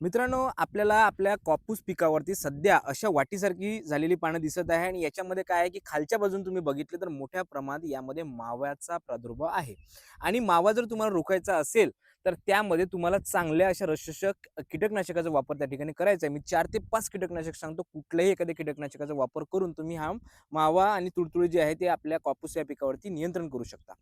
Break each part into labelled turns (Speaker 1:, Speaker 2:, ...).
Speaker 1: मित्रांनो आपल्याला आपल्या कापूस पिकावरती सध्या अशा वाटीसारखी झालेली पानं दिसत आहे आणि याच्यामध्ये काय आहे की खालच्या बाजून तुम्ही बघितले तर मोठ्या प्रमाणात यामध्ये माव्याचा प्रादुर्भाव आहे. आणि मावा जर तुम्हाला रोखायचा असेल तर त्यामध्ये तुम्हाला चांगल्या अशा रसशक कीटकनाशकाचा वापर त्या ठिकाणी करायचा आहे. मी चार ते पाच कीटकनाशक सांगतो. कुठल्याही एखाद्या कीटकनाशकाचा वापर करून तुम्ही हा मावा आणि तुळतुळी जे आहे ते आपल्या कापूस या पिकावरती नियंत्रण करू शकता.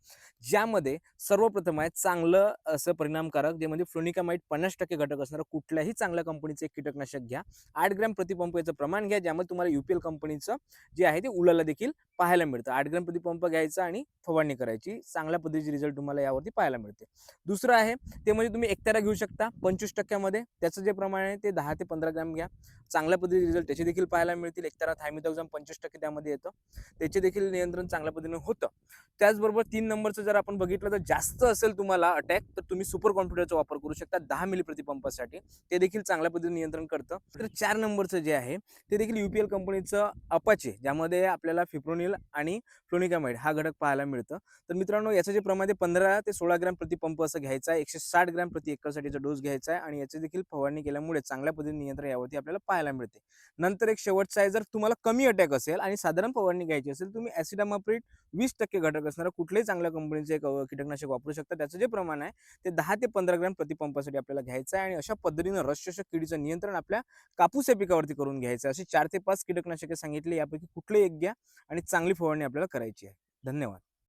Speaker 1: ज्यामध्ये सर्वप्रथम आहे चांगलं असं परिणामकारक जे म्हणजे फ्लोनिकामाइट पन्नास टक्के घटक असणारं कुठल्याही चांगल्या कंपनीचं एक कीटकनाशक घ्या. आठ ग्रॅम प्रतिपंप याचं प्रमाण घ्या ज्यामध्ये तुम्हाला युपीएल कंपनीचं जे आहे ते उलाला देखील पाहायला मिळतं. आठ ग्रॅम प्रतिपंप घ्यायचा आणि फवारणी करायची. चांगल्या पद्धतीचे रिझल्ट तुम्हाला यावरती पाहायला मिळते. दुसरं आहे ते म्हणजे तुम्ही एकतारा घेऊ शकता पंचवीस टक्क्यामध्ये. त्याचं जे प्रमाण आहे ते दहा ते पंधरा ग्रॅम घ्या. चांगल्या पद्धतीचे रिझल्ट त्याचे देखील पाहायला मिळतील. एकतारा थायमिथॉक्झाम पंचवीस टक्के त्यामध्ये येतं. त्याचे देखील नियंत्रण चांगल्या पद्धतीने होतं. त्याचबरोबर तीन नंबरचं जर आपण बघितलं तर जास्त असेल तुम्हाला अटॅक तर तुम्ही सुपर कॉम्प्युटरचा वापर करू शकता दहा मिली प्रतिपंपासाठी ते देखील चांगल्या पद्धतीने नियंत्रण करतं. तर चार नंबरचं जे आहे ते देखील युपीएल कंपनीचं अपाचे ज्यामध्ये आपल्याला फिप्रोनिल आणि फ्लोनिकामाइड हा घटक पाहायला मिळतं. तर मित्रांनो याचं जे प्रमाण आहे पंधरा ते सोळा ग्रॅम प्रतिपंप असं घ्यायचं आहे. एकशे साठ ग्रॅम प्रति एकरसाठीचा डोस घ्यायचा आहे आणि याची देखील फवारणी केल्यामुळे चांगल्या पद्धतीने नियंत्रण यावरती आपल्याला पाहायला मिळते. नंतर एक शेवटचा आहे जर तुम्हाला कमी अटॅक असेल आणि साधारण फवारणी घ्यायची असेल तुम्ही ॲसिडामाप्रिट वीस टक्के घटक असणारा कुठल्याही चांगल्या कंपनीचे एक कीटकनाशक वापरू शकता. त्याचं जे प्रमाण आहे ते दहा ते पंधरा ग्रॅम प्रतिपंपासाठी आपल्याला घ्यायचं आहे आणि अशा पद्धतीनं रसशोषक किडीचं नियंत्रण आपल्या कापूस या पिकावरती करून घ्यायचं आहे. असे चार ते पाच कीटकनाशके सांगितले यापैकी कुठले एक घ्या आणि चांगली फवारणी आपल्याला करायची आहे. धन्यवाद.